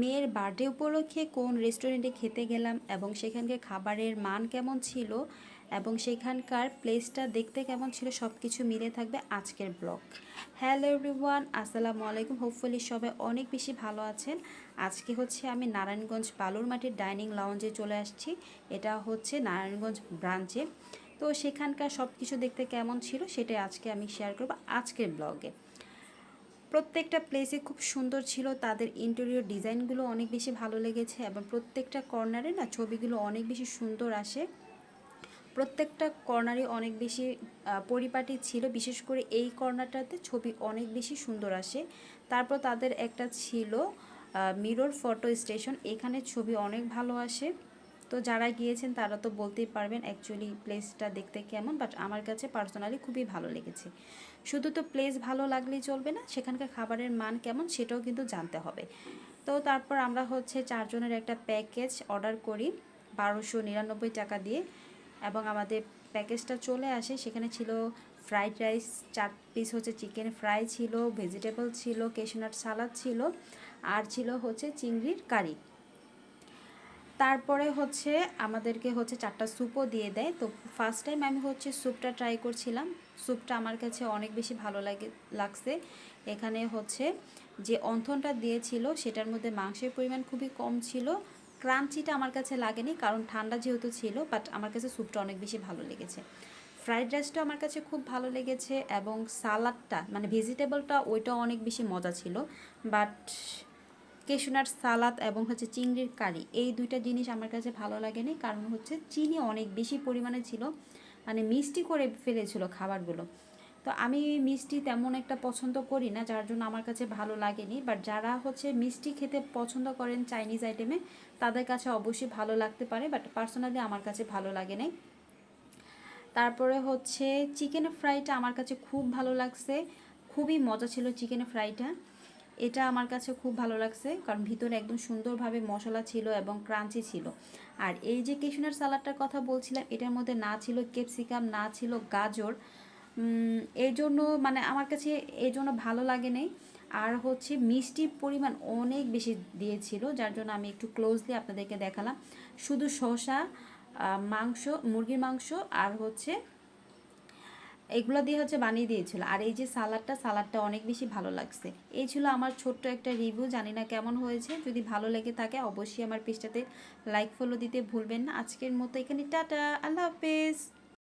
মেয়ের বার্থডে উপলক্ষে কোন রেস্টুরেন্টে খেতে গেলাম এবং সেখানকার খাবারের মান কেমন ছিল এবং সেখানকার প্লেসটা দেখতে কেমন ছিল সব কিছু মিলে থাকবে আজকের ব্লগ। হ্যালো এভরিওয়ান আসসালামু আলাইকুম। হোপফুলি সবাই অনেক বেশি ভালো আছেন। আজকে হচ্ছে আমি নারায়ণগঞ্জ বালুর মাটির ডাইনিং লাউঞ্জে চলে আসছি। এটা হচ্ছে নারায়ণগঞ্জ ব্রাঞ্চে তো সেখানকার সব কিছু দেখতে কেমন ছিল সেটাই আজকে আমি শেয়ার করব আজকের ব্লগে। প্রত্যেকটা প্লেসে খুব সুন্দর ছিল, তাদের ইন্টেরিয়র ডিজাইনগুলো অনেক বেশি ভালো লেগেছে এবং প্রত্যেকটা কর্নারে না ছবিগুলো অনেক বেশি সুন্দর আসে। প্রত্যেকটা কর্নারে অনেক বেশি পরিপাটি ছিল, বিশেষ করে এই কর্নারটাতে ছবি অনেক বেশি সুন্দর আসে। তারপর তাদের একটা ছিল মিরর ফটো স্টেশন এখানে ছবি অনেক ভালো আসে। তো যারা গিয়েছেন, তারা তো বলতেই পারবেন অ্যাকচুয়ালি প্লেসটা দেখতে কেমন বাট আমার কাছে পার্সোনালি খুবই ভালো লেগেছে। শুধু তো প্লেস ভালো লাগলেই চলবে না, সেখানকার খাবারের মান কেমন সেটাও কিন্তু জানতে হবে। তো তারপর আমরা হচ্ছে চারজনের একটা প্যাকেজ অর্ডার করি, বারোশো নিরানব্বই টাকা দিয়ে, এবং আমাদের প্যাকেজটা চলে আসে, সেখানে ছিল ফ্রাইড রাইস চার পিস হচ্ছে চিকেন ফ্রাই ছিল ভেজিটেবল ছিল কেশনাট সালাদ ছিল, আর ছিল হচ্ছে চিংড়ির কারি তারপরে হচ্ছে আমাদেরকে হচ্ছে চারটা স্যুপও দিয়ে দেয়। তো ফার্স্ট টাইম আমি হচ্ছে স্যুপটা ট্রাই করছিলাম। স্যুপটা আমার কাছে অনেক বেশি ভালো লাগে, লাগছে। এখানে হচ্ছে যে অন্থনটা দিয়েছিল, সেটার মধ্যে মাংসের পরিমাণ খুবই কম ছিল। ক্রাঞ্চিটা আমার কাছে লাগেনি, কারণ ঠান্ডা যেহেতু ছিল বাট আমার কাছে স্যুপটা অনেক বেশি ভালো লেগেছে। ফ্রাইড রাইসটা আমার কাছে খুব ভালো লেগেছে এবং সালাডটা মানে ভেজিটেবলটা ওইটা অনেক বেশি মজা ছিল। বাট কেশনার সালাদ এবং হচ্ছে চিংড়ির কারি, এই দুইটা জিনিস আমার কাছে ভালো লাগেনি। কারণ হচ্ছে চিনি অনেক বেশি পরিমাণে ছিল মানে মিষ্টি করে ফেলেছিল খাবারগুলো। তো আমি মিষ্টি তেমন একটা পছন্দ করি না, যার জন্য আমার কাছে ভালো লাগেনি। বাট যারা হচ্ছে মিষ্টি খেতে পছন্দ করেন চাইনিজ আইটেমে, তাদের কাছে অবশ্যই ভালো লাগতে পারে, বাট পার্সোনালি আমার কাছে ভালো লাগে নাই। তারপরে হচ্ছে চিকেন ফ্রাইটা আমার কাছে খুব ভালো লাগছে, খুবই মজা ছিল চিকেন ফ্রাইটা। এটা আমার কাছে খুব ভালো লাগছে, কারণ ভিতরে একদম সুন্দরভাবে মশলা ছিল এবং ক্রাঞ্চি ছিল। আর এই যে কেশনার সালাডটার কথা বলছিলাম, এটার মধ্যে না ছিল ক্যাপসিকাম না ছিল গাজর। এই জন্য মানে আমার কাছে এই জন্য ভালো লাগে নাই। আর হচ্ছে মিষ্টির পরিমাণ অনেক বেশি দিয়েছিল, যার জন্য আমি একটু ক্লোজলি আপনাদেরকে দেখালাম। শুধু শসা মাংস, মুরগির মাংস আর হচ্ছে এগুলো দিয়ে হচ্ছে বানিয়ে দিয়েছিল। আর এই যে সালাডটা সালাডটা অনেক বেশি ভালো লাগছে। এই ছিল আমার ছোট্ট একটা রিভিউ জানি না কেমন হয়েছে। যদি ভালো লেগে থাকে অবশ্যই আমার পেজটাতে লাইক ফলো দিতে ভুলবেন না। আজকের মতো এখানে, টাটা, আল্লাহ হাফেজ।